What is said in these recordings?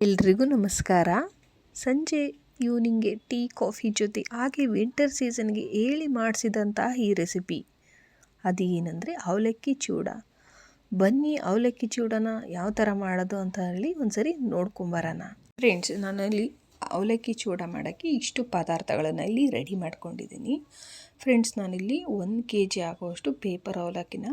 ಎಲ್ರಿಗೂ ನಮಸ್ಕಾರ. ಸಂಜೆ ಈವ್ನಿಂಗ್ಗೆ ಟೀ, ಕಾಫಿ ಜೊತೆ ಹಾಗೆ ವಿಂಟರ್ ಸೀಸನ್ಗೆ ಹೇಳಿ ಮಾಡಿಸಿದಂತಹ ಈ ರೆಸಿಪಿ. ಅದು ಏನಂದರೆ ಅವಲಕ್ಕಿ ಚೂಡ. ಬನ್ನಿ ಅವಲಕ್ಕಿ ಚೂಡನ ಯಾವ ಥರ ಮಾಡೋದು ಅಂತ ಹೇಳಿ ಒಂದ್ಸರಿ ನೋಡ್ಕೊಂಬರೋಣ ಫ್ರೆಂಡ್ಸ್, ನಾನಲ್ಲಿ ಅವಲಕ್ಕಿ ಚೂಡ ಮಾಡೋಕ್ಕೆ ಇಷ್ಟು ಪದಾರ್ಥಗಳನ್ನು ಇಲ್ಲಿ ರೆಡಿ ಮಾಡ್ಕೊಂಡಿದ್ದೀನಿ. ಫ್ರೆಂಡ್ಸ್, ನಾನಿಲ್ಲಿ ಒಂದು ಕೆ ಜಿ ಆಗುವಷ್ಟು ಪೇಪರ್ ಅವಲಕ್ಕಿನ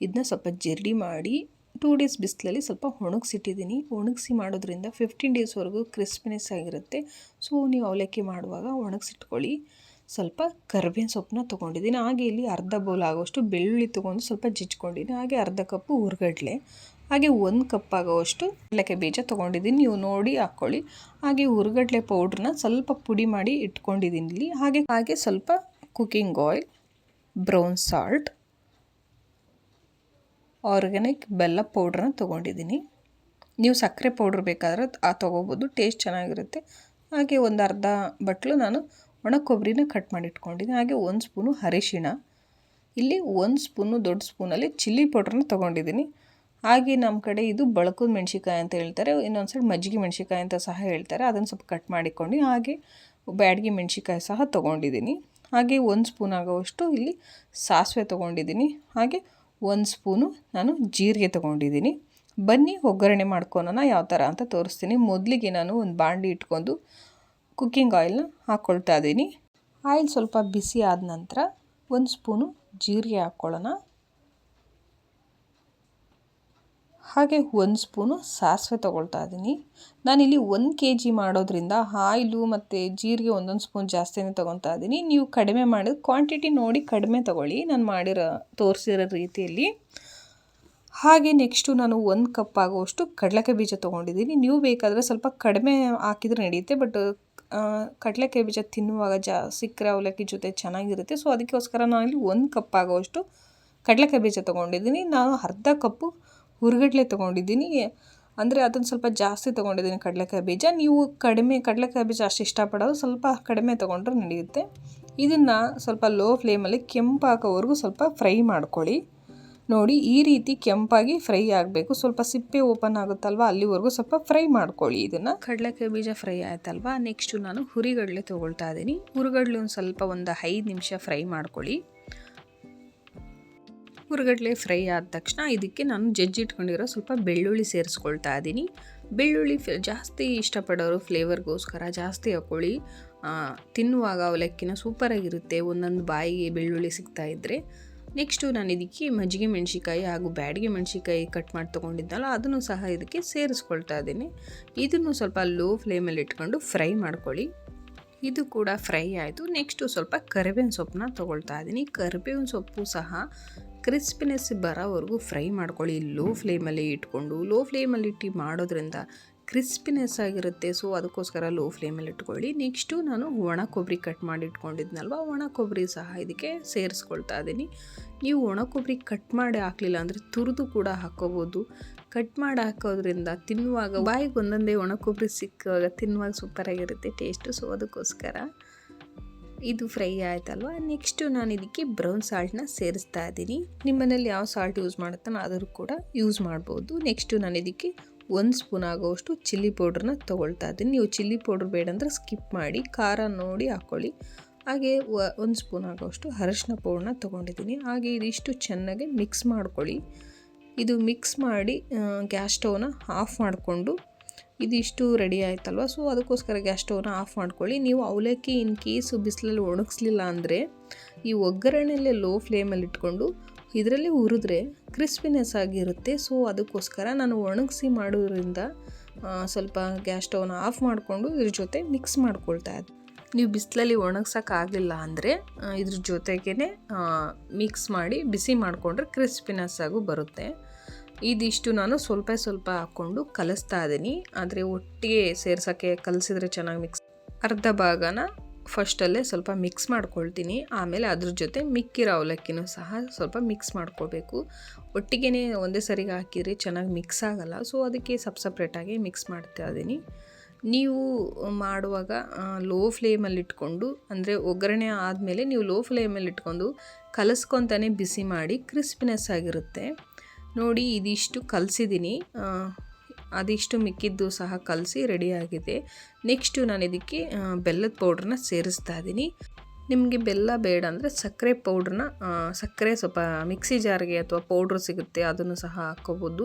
ಇದನ್ನ ಸ್ವಲ್ಪ ಜರ್ಡಿ ಮಾಡಿ ಟೂ ಡೇಸ್ ಬಿಸಿಲಲ್ಲಿ ಸ್ವಲ್ಪ ಒಣಗಿಸಿಟ್ಟಿದ್ದೀನಿ. ಒಣಗಿಸಿ ಮಾಡೋದ್ರಿಂದ ಫಿಫ್ಟೀನ್ ಡೇಸ್ವರೆಗೂ ಕ್ರಿಸ್ಪಿನೆಸ್ ಆಗಿರುತ್ತೆ. ಸೊ ನೀವು ಅವಲಕ್ಕಿ ಮಾಡುವಾಗ ಒಣಗಿಸಿಟ್ಕೊಳ್ಳಿ. ಸ್ವಲ್ಪ ಕರ್ಬೇವಿನ ಸೊಪ್ಪನ್ನ ತೊಗೊಂಡಿದ್ದೀನಿ. ಹಾಗೆ ಇಲ್ಲಿ ಅರ್ಧ ಬೌಲ್ ಆಗೋಷ್ಟು ಬೆಳ್ಳುಳ್ಳಿ ತೊಗೊಂಡು ಸ್ವಲ್ಪ ಜಿಚ್ಕೊಂಡಿದ್ದೀನಿ ಹಾಗೆ ಅರ್ಧ ಕಪ್ಪು ಹುರ್ಗಡ್ಲೆ ಹಾಗೆ ಒಂದು ಕಪ್ ಆಗೋವಷ್ಟು ಅವಲಕ್ಕಿ ಬೀಜ ತೊಗೊಂಡಿದ್ದೀನಿ. ನೀವು ನೋಡಿ ಹಾಕ್ಕೊಳ್ಳಿ. ಹಾಗೆ ಹುರ್ಗಡ್ಲೆ ಪೌಡ್ರನ್ನ ಸ್ವಲ್ಪ ಪುಡಿ ಮಾಡಿ ಇಟ್ಕೊಂಡಿದ್ದೀನಿ ಇಲ್ಲಿ. ಹಾಗೆ ಹಾಗೆ ಸ್ವಲ್ಪ cooking oil brown salt organic ಬೆಲ್ಲ ಪೌಡ್ರನ್ನ ತೊಗೊಂಡಿದ್ದೀನಿ. ನೀವು ಸಕ್ಕರೆ ಪೌಡ್ರ್ ಬೇಕಾದ್ರೆ ಆ ತೊಗೋಬೋದು, ಟೇಸ್ಟ್ ಚೆನ್ನಾಗಿರುತ್ತೆ. ಹಾಗೆ ಒಂದು ಅರ್ಧ ಬಟ್ಲು ನಾನು ಒಣ ಕೊಬ್ಬರಿನ ಕಟ್ ಮಾಡಿ ಇಟ್ಕೊಂಡಿದ್ದೀನಿ ಹಾಗೆ ಒಂದು ಸ್ಪೂನು ಅರಿಶಿಣ. ಇಲ್ಲಿ ಒಂದು ಸ್ಪೂನು ದೊಡ್ಡ ಸ್ಪೂನಲ್ಲಿ ಚಿಲ್ಲಿ ಪೌಡ್ರನ್ನ ತೊಗೊಂಡಿದ್ದೀನಿ. ಹಾಗೆ ನಮ್ಮ ಕಡೆ ಇದು ಬಳಕದ ಮೆಣಸಿಕಾಯಿ ಅಂತ ಹೇಳ್ತಾರೆ, ಇನ್ನೊಂದು ಸೈಡ್ ಮಜ್ಜಿಗೆ ಮೆಣಸಿಕಾಯಿ ಅಂತ ಸಹ ಹೇಳ್ತಾರೆ, ಅದನ್ನು ಸ್ವಲ್ಪ ಕಟ್ ಮಾಡಿಕೊಂಡು ಹಾಗೆ ಬ್ಯಾಡ್ಗೆ ಮೆಣಸಿಕಾಯಿ ಸಹ ತೊಗೊಂಡಿದ್ದೀನಿ. ಹಾಗೆ ಒಂದು ಸ್ಪೂನ್ ಆಗೋವಷ್ಟು ಇಲ್ಲಿ ಸಾಸಿವೆ ತೊಗೊಂಡಿದ್ದೀನಿ. ಹಾಗೆ ಒಂದು ಸ್ಪೂನು ನಾನು ಜೀರಿಗೆ ತೊಗೊಂಡಿದ್ದೀನಿ. ಬನ್ನಿ, ಒಗ್ಗರಣೆ ಮಾಡ್ಕೊಳೋಣ, ಯಾವ ಥರ ಅಂತ ತೋರಿಸ್ತೀನಿ. ಮೊದಲಿಗೆ ನಾನು ಒಂದು ಬಾಂಡಿ ಇಟ್ಕೊಂಡು ಕುಕ್ಕಿಂಗ್ ಆಯಿಲ್ನ ಹಾಕ್ಕೊಳ್ತಾ ಇದ್ದೀನಿ. ಆಯಿಲ್ ಸ್ವಲ್ಪ ಬಿಸಿ ಆದ ನಂತರ ಒಂದು ಸ್ಪೂನು ಜೀರಿಗೆ ಹಾಕ್ಕೊಳ್ಳೋಣ. ಹಾಗೆ ಒಂದು ಸ್ಪೂನು ಸಾಸಿವೆ ತೊಗೊಳ್ತಾ ಇದ್ದೀನಿ. ನಾನಿಲ್ಲಿ ಒಂದು ಕೆ ಜಿ ಮಾಡೋದ್ರಿಂದ ಆಯಿಲು ಮತ್ತು ಜೀರಿಗೆ ಒಂದೊಂದು ಸ್ಪೂನ್ ಜಾಸ್ತಿನೇ ತೊಗೊತಾ ಇದ್ದೀನಿ. ನೀವು ಕಡಿಮೆ ಮಾಡಿದ ಕ್ವಾಂಟಿಟಿ ನೋಡಿ ಕಡಿಮೆ ತೊಗೊಳ್ಳಿ. ನಾನು ಮಾಡಿರೋ, ತೋರಿಸಿರೋ ರೀತಿಯಲ್ಲಿ. ಹಾಗೆ ನೆಕ್ಸ್ಟು ನಾನು ಒಂದು ಕಪ್ ಆಗುವಷ್ಟು ಕಡಲೆಕಾಯಿ ಬೀಜ ತೊಗೊಂಡಿದ್ದೀನಿ. ನೀವು ಬೇಕಾದರೆ ಸ್ವಲ್ಪ ಕಡಿಮೆ ಹಾಕಿದ್ರೆ ನಡೆಯುತ್ತೆ. ಬಟ್ ಕಡಲೆಕಾಯಿ ಬೀಜ ತಿನ್ನುವಾಗ ಜಾ, ಸಿಕ್ಕರೆ ಅವಲಕ್ಕಿ ಜೊತೆ ಚೆನ್ನಾಗಿರುತ್ತೆ. ಸೊ, ಅದಕ್ಕೋಸ್ಕರ ನಾನಿಲ್ಲಿ ಒಂದು ಕಪ್ ಆಗುವಷ್ಟು ಕಡಲೆಕಾಯಿ ಬೀಜ ತೊಗೊಂಡಿದ್ದೀನಿ. ನಾನು ಅರ್ಧ ಕಪ್ಪು ಹುರ್ಗಡ್ಲೆ ತೊಗೊಂಡಿದ್ದೀನಿ. ಅಂದರೆ ಅದನ್ನು ಸ್ವಲ್ಪ ಜಾಸ್ತಿ ತೊಗೊಂಡಿದ್ದೀನಿ ಕಡಲೆಕಾಯಿ ಬೀಜ. ನೀವು ಕಡಿಮೆ, ಕಡಲೆಕಾಯಿ ಬೀಜ ಅಷ್ಟು ಇಷ್ಟಪಡೋದು ಸ್ವಲ್ಪ ಕಡಿಮೆ ತೊಗೊಂಡ್ರೆ ನಡೆಯುತ್ತೆ. ಇದನ್ನು ಸ್ವಲ್ಪ ಲೋ ಫ್ಲೇಮಲ್ಲಿ ಕೆಂಪಾಗೋವರೆಗೂ ಸ್ವಲ್ಪ ಫ್ರೈ ಮಾಡ್ಕೊಳ್ಳಿ. ನೋಡಿ, ಈ ರೀತಿ ಕೆಂಪಾಗಿ ಫ್ರೈ ಆಗಬೇಕು. ಸ್ವಲ್ಪ ಸಿಪ್ಪೆ ಓಪನ್ ಆಗುತ್ತಲ್ವ, ಅಲ್ಲಿವರೆಗೂ ಸ್ವಲ್ಪ ಫ್ರೈ ಮಾಡ್ಕೊಳ್ಳಿ ಇದನ್ನು. ಕಡಲೆಕಾಯಿ ಬೀಜ ಫ್ರೈ ಆಯ್ತಲ್ವಾ ನೆಕ್ಸ್ಟು ನಾನು ಹುರಿಗಡಲೆ ತೊಗೊಳ್ತಾ ಇದ್ದೀನಿ. ಹುರಿಗಡ್ಲೆ ಒಂದು ಸ್ವಲ್ಪ ಒಂದು ಐದು ನಿಮಿಷ ಫ್ರೈ ಮಾಡ್ಕೊಳ್ಳಿ. ಹುರುಗಡ್ಲೆ ಫ್ರೈ ಆದ ತಕ್ಷಣ ಇದಕ್ಕೆ ನಾನು ಜಜ್ಜಿಟ್ಕೊಂಡಿರೋ ಸ್ವಲ್ಪ ಬೆಳ್ಳುಳ್ಳಿ ಸೇರಿಸ್ಕೊಳ್ತಾ ಇದ್ದೀನಿ. ಬೆಳ್ಳುಳ್ಳಿ ಜಾಸ್ತಿ ಇಷ್ಟಪಡೋರು ಫ್ಲೇವರ್ಗೋಸ್ಕರ ಜಾಸ್ತಿ ಹಾಕ್ಕೊಳ್ಳಿ ತಿನ್ನುವಾಗ ಅವಲಕ್ಕಿನ ಸೂಪರಾಗಿರುತ್ತೆ. ಒಂದೊಂದು ಬಾಯಿಗೆ ಬೆಳ್ಳುಳ್ಳಿ ಸಿಗ್ತಾ ಇದ್ದರೆ ನೆಕ್ಸ್ಟು ನಾನು ಇದಕ್ಕೆ ಮಜ್ಜಿಗೆ ಮೆಣಸಿಕಾಯಿ ಹಾಗೂ ಬ್ಯಾಡಿಗೆ ಮೆಣಸಿಕಾಯಿ ಕಟ್ ಮಾಡಿ ತೊಗೊಂಡಿದ್ದಲ್ಲ, ಅದನ್ನು ಸಹ ಇದಕ್ಕೆ ಸೇರಿಸ್ಕೊಳ್ತಾ ಇದ್ದೀನಿ. ಇದನ್ನು ಸ್ವಲ್ಪ ಲೋ ಫ್ಲೇಮಲ್ಲಿ ಇಟ್ಕೊಂಡು ಫ್ರೈ ಮಾಡ್ಕೊಳ್ಳಿ. ಇದು ಕೂಡ ಫ್ರೈ ಆಯಿತು. ನೆಕ್ಸ್ಟು ಸ್ವಲ್ಪ ಕರಿಬೇವಿನ ಸೊಪ್ಪನ್ನ ತೊಗೊಳ್ತಾ ಇದ್ದೀನಿ. ಕರಿಬೇವಿನ ಸೊಪ್ಪು ಸಹ ಕ್ರಿಸ್ಪಿನೆಸ್ ಬರೋವರೆಗೂ ಫ್ರೈ ಮಾಡ್ಕೊಳ್ಳಿ. ಲೋ ಫ್ಲೇಮಲ್ಲಿ ಇಟ್ಕೊಂಡು, ಲೋ ಫ್ಲೇಮಲ್ಲಿ ಇಟ್ಟು ಮಾಡೋದ್ರಿಂದ ಕ್ರಿಸ್ಪಿನೆಸ್ ಆಗಿರುತ್ತೆ. ಸೊ, ಅದಕ್ಕೋಸ್ಕರ ಲೋ ಫ್ಲೇಮಲ್ಲಿ ಇಟ್ಕೊಳ್ಳಿ. ನೆಕ್ಸ್ಟು ನಾನು ಒಣ ಕೊಬ್ಬರಿ ಕಟ್ ಮಾಡಿ ಇಟ್ಕೊಂಡಿದ್ನಲ್ವ ಒಣ ಕೊಬ್ಬರಿ ಸಹ ಇದಕ್ಕೆ ಸೇರಿಸ್ಕೊಳ್ತಾ ಇದ್ದೀನಿ. ನೀವು ಒಣ ಕೊಬ್ಬರಿ ಕಟ್ ಮಾಡಿ ಹಾಕಲಿಲ್ಲ ಅಂದರೆ ತುರಿದು ಕೂಡ ಹಾಕೋಬೋದು ಕಟ್ ಮಾಡಿ ಹಾಕೋದ್ರಿಂದ ತಿನ್ನುವಾಗ ಬಾಯಿಗೆ ಒಂದೊಂದೇ ಒಣ ಕೊಬ್ಬರಿ ಸಿಕ್ಕಾಗ ತಿನ್ನುವಾಗ ಸೂಪರಾಗಿರುತ್ತೆ ಟೇಸ್ಟು. ಸೊ, ಅದಕ್ಕೋಸ್ಕರ ಇದು ಫ್ರೈ ಆಯ್ತಲ್ವ? ನೆಕ್ಸ್ಟು ನಾನು ಇದಕ್ಕೆ ಬ್ರೌನ್ ಸಾಲ್ಟ್ನ ಸೇರಿಸ್ತಾ ಇದ್ದೀನಿ. ನಿಮ್ಮನೇಲಿ ಯಾವ ಸಾಲ್ಟ್ ಯೂಸ್ ಮಾಡುತ್ತಾನೋ ಅದರ ಕೂಡ ಯೂಸ್ ಮಾಡ್ಬೋದು. ನೆಕ್ಸ್ಟು ನಾನು ಇದಕ್ಕೆ ಒಂದು ಸ್ಪೂನ್ ಆಗೋವಷ್ಟು ಚಿಲ್ಲಿ ಪೌಡ್ರನ್ನ ತೊಗೊಳ್ತಾ ಇದ್ದೀನಿ. ನೀವು ಚಿಲ್ಲಿ ಪೌಡ್ರ್ ಬೇಡ ಅಂದರೆ ಸ್ಕಿಪ್ ಮಾಡಿ, ಖಾರ ನೋಡಿ ಹಾಕ್ಕೊಳ್ಳಿ ಹಾಗೆ ಒಂದು ಸ್ಪೂನ್ ಆಗೋವಷ್ಟು ಅರಶಿನ ಪೌಡ್ರನ್ನ ತೊಗೊಂಡಿದ್ದೀನಿ. ಹಾಗೆ ಇದಿಷ್ಟು ಚೆನ್ನಾಗಿ ಮಿಕ್ಸ್ ಮಾಡ್ಕೊಳ್ಳಿ. ಇದು ಮಿಕ್ಸ್ ಮಾಡಿ ಗ್ಯಾಸ್ ಸ್ಟವ್ನ ಆಫ್ ಮಾಡಿಕೊಂಡು ಇದಿಷ್ಟು ರೆಡಿ ಆಯ್ತಲ್ವ? ಸೊ ಅದಕ್ಕೋಸ್ಕರ ಗ್ಯಾಸ್ ಸ್ಟವ್ನ ಆಫ್ ಮಾಡ್ಕೊಳ್ಳಿ. ನೀವು ಅವಲಕ್ಕಿ ಇನ್ ಕೇಸು ಬಿಸಿಲಲ್ಲಿ ಒಣಗಿಸ್ಲಿಲ್ಲ ಅಂದರೆ, ಈ ಒಗ್ಗರಣೆಯಲ್ಲೇ ಲೋ ಫ್ಲೇಮಲ್ಲಿ ಇಟ್ಕೊಂಡು ಇದರಲ್ಲಿ ಹುರಿದ್ರೆ ಕ್ರಿಸ್ಪಿನೆಸ್ ಆಗಿರುತ್ತೆ. ಸೊ ಅದಕ್ಕೋಸ್ಕರ ನಾನು ಒಣಗಿಸಿ ಮಾಡೋದ್ರಿಂದ ಸ್ವಲ್ಪ ಗ್ಯಾಸ್ ಸ್ಟವ್ನ ಆಫ್ ಮಾಡಿಕೊಂಡು ಇದ್ರ ಜೊತೆ ಮಿಕ್ಸ್ ಮಾಡ್ಕೊಳ್ತಾ ಇದ್ದೆ. ನೀವು ಬಿಸಿಲಲ್ಲಿ ಒಣಗ್ಸೋಕ್ಕಾಗಲಿಲ್ಲ ಅಂದರೆ ಇದ್ರ ಜೊತೆಗೇ ಮಿಕ್ಸ್ ಮಾಡಿ ಬಿಸಿ ಮಾಡಿಕೊಂಡ್ರೆ ಕ್ರಿಸ್ಪಿನೆಸ್ ಆಗು ಬರುತ್ತೆ. ಇದಿಷ್ಟು ನಾನು ಸ್ವಲ್ಪ ಸ್ವಲ್ಪ ಹಾಕ್ಕೊಂಡು ಕಲಿಸ್ತಾ ಇದ್ದೀನಿ. ಆದರೆ ಒಟ್ಟಿಗೆ ಸೇರ್ಸೋಕ್ಕೆ ಕಲಿಸಿದ್ರೆ ಚೆನ್ನಾಗಿ ಮಿಕ್ಸ್ ಅರ್ಧ ಭಾಗನ ಫಸ್ಟಲ್ಲೇ ಸ್ವಲ್ಪ ಮಿಕ್ಸ್ ಮಾಡ್ಕೊಳ್ತೀನಿ. ಆಮೇಲೆ ಅದ್ರ ಜೊತೆ ಮಿಕ್ಕಿರೋ ಅವಲಕ್ಕಿನೂ ಸಹ ಸ್ವಲ್ಪ ಮಿಕ್ಸ್ ಮಾಡ್ಕೋಬೇಕು. ಒಟ್ಟಿಗೆ ಒಂದೇ ಸರಿಗೆ ಹಾಕಿದರೆ ಚೆನ್ನಾಗಿ ಮಿಕ್ಸ್ ಆಗಲ್ಲ. ಸೊ ಅದಕ್ಕೆ ಸಪ್ ಸಪ್ರೇಟಾಗಿ ಮಿಕ್ಸ್ ಮಾಡ್ತಾ ಇದ್ದೀನಿ. ನೀವು ಮಾಡುವಾಗ ಲೋ ಫ್ಲೇಮಲ್ಲಿ ಇಟ್ಕೊಂಡು, ಅಂದರೆ ಒಗ್ಗರಣೆ ಆದಮೇಲೆ ನೀವು ಲೋ ಫ್ಲೇಮಲ್ಲಿ ಇಟ್ಕೊಂಡು ಕಲಸ್ಕೊತಾನೆ ಬಿಸಿ ಮಾಡಿ ಕ್ರಿಸ್ಪಿನೆಸ್ ಆಗಿರುತ್ತೆ. ನೋಡಿ, ಇದಿಷ್ಟು ಕಲಸಿದ್ದೀನಿ ಅದಿಷ್ಟು ಮಿಕ್ಕಿದ್ದು ಸಹ ಕಲಸಿ ರೆಡಿಯಾಗಿದೆ ನೆಕ್ಸ್ಟು ನಾನು ಇದಕ್ಕೆ ಬೆಲ್ಲದ ಪೌಡ್ರನ್ನ ಸೇರಿಸ್ತಾ ಇದ್ದೀನಿ ನಿಮಗೆ ಬೆಲ್ಲ ಬೇಡ ಅಂದರೆ ಸಕ್ಕರೆ ಪೌಡ್ರನ್ನ ಸಕ್ಕರೆ ಸ್ವಲ್ಪ ಮಿಕ್ಸಿ ಜಾರ್ಗೆ ಅಥವಾ ಪೌಡ್ರ್ ಸಿಗುತ್ತೆ, ಅದನ್ನು ಸಹ ಹಾಕ್ಕೋಬೋದು.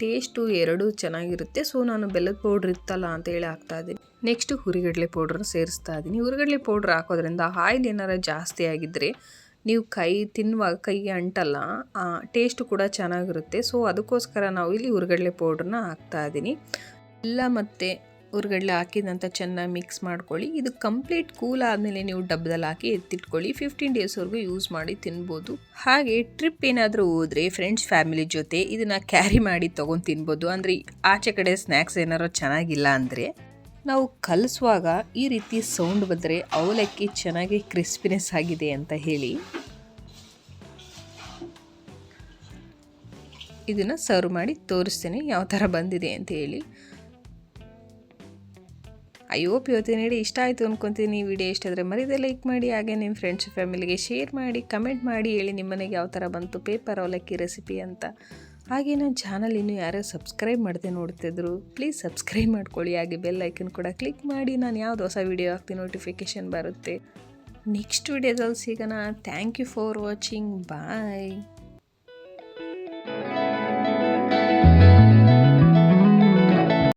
ಟೇಸ್ಟು ಎರಡೂ ಚೆನ್ನಾಗಿರುತ್ತೆ. ಸೊ ನಾನು ಬೆಲ್ಲದ ಪೌಡ್ರ್ ಇತ್ತಲ್ಲ ಅಂತೇಳಿ ಹಾಕ್ತಾ ಇದ್ದೀನಿ ನೆಕ್ಸ್ಟು ಹುರಿಗಡಲೆ ಪೌಡ್ರನ್ನ ಸೇರಿಸ್ತಾ ಇದ್ದೀನಿ ಹುರಿಗಡಲೆ ಪೌಡ್ರ್ ಹಾಕೋದ್ರಿಂದ ಆಯಿಲ್ ಏನಾರ ಜಾಸ್ತಿ ಆಗಿದ್ದರೆ ನೀವು ಕೈ ತಿನ್ನುವಾಗ ಕೈಗೆ ಅಂಟಲ್ಲ ಟೇಸ್ಟ್ ಕೂಡ ಚೆನ್ನಾಗಿರುತ್ತೆ. ಸೊ ಅದಕ್ಕೋಸ್ಕರ ನಾವು ಇಲ್ಲಿ ಹುರಿಗಡಲೆ ಪೌಡ್ರನ್ನ ಹಾಕ್ತಾ ಇದ್ದೀನಿ ಎಲ್ಲ ಮತ್ತೆ ಹುರ್ಗಡ್ಲೆ ಹಾಕಿದಂಥ ಚೆನ್ನಾಗಿ ಮಿಕ್ಸ್ ಮಾಡ್ಕೊಳ್ಳಿ. ಇದು ಕಂಪ್ಲೀಟ್ ಕೂಲ್ ಆದಮೇಲೆ ನೀವು ಡಬ್ಬದಲ್ಲಿ ಹಾಕಿ ಎತ್ತಿಟ್ಕೊಳ್ಳಿ. ಫಿಫ್ಟೀನ್ ಡೇಸ್ವರೆಗೂ ಯೂಸ್ ಮಾಡಿ ತಿನ್ಬೋದು. ಹಾಗೆ ಟ್ರಿಪ್ ಏನಾದರೂ ಹೋದರೆ ಫ್ರೆಂಡ್ಸ್ ಫ್ಯಾಮಿಲಿ ಜೊತೆ ಇದನ್ನು ಕ್ಯಾರಿ ಮಾಡಿ ತೊಗೊಂಡು ತಿನ್ಬೋದು. ಅಂದರೆ ಆಚೆ ಕಡೆ ಸ್ನ್ಯಾಕ್ಸ್ ಏನಾರು ಚೆನ್ನಾಗಿಲ್ಲ ಅಂದರೆ. ನಾವು ಕಲಿಸುವಾಗ ಈ ರೀತಿ ಸೌಂಡ್ ಬಂದರೆ ಅವಲಕ್ಕಿ ಚೆನ್ನಾಗಿ ಕ್ರಿಸ್ಪಿನೆಸ್ ಆಗಿದೆ ಅಂತ ಹೇಳಿ. ಇದನ್ನು ಸರ್ವ್ ಮಾಡಿ ತೋರಿಸ್ತೇನೆ ಯಾವ ಥರ ಬಂದಿದೆ ಅಂತ ಹೇಳಿ. ಅಯ್ಯೋ ಇವತ್ತಿನ ಹೇಳಿ ಇಷ್ಟ ಆಯಿತು ಅಂದ್ಕೊತೀನಿ ವಿಡಿಯೋ ಇಷ್ಟ ಆದರೆ ಮರಿದೇ ಲೈಕ್ ಮಾಡಿ, ಹಾಗೆ ನಿಮ್ಮ ಫ್ರೆಂಡ್ಸ್, ಫ್ಯಾಮಿಲಿಗೆ ಶೇರ್ ಮಾಡಿ, ಕಮೆಂಟ್ ಮಾಡಿ, ಹೇಳಿ ನಿಮ್ಮನೆಗೆ ಯಾವ ಥರ ಬಂತು, ಪೇಪರ್ ಅವಲಕ್ಕಿ ರೆಸಿಪಿ ಅಂತ. ಹಾಗೆ ನನ್ನ ಚಾನಲ್ ಇನ್ನೂ ಯಾರೋ ಸಬ್ಸ್ಕ್ರೈಬ್ ಮಾಡದೆ ನೋಡ್ತಿದ್ರು ಪ್ಲೀಸ್ ಸಬ್ಸ್ಕ್ರೈಬ್ ಮಾಡ್ಕೊಳ್ಳಿ. ಹಾಗೆ ಬೆಲ್ ಐಕನ್ ಕೂಡ ಕ್ಲಿಕ್ ಮಾಡಿ ನಾನು ಯಾವ್ದು ಹೊಸ ವೀಡಿಯೋ ಹಾಕ್ತೀನಿ ನೋಟಿಫಿಕೇಶನ್ ಬರುತ್ತೆ. ನೆಕ್ಸ್ಟ್ ವಿಡಿಯೋದಲ್ಲಿ ಸಿಗೋಣ. Thank you for watching bye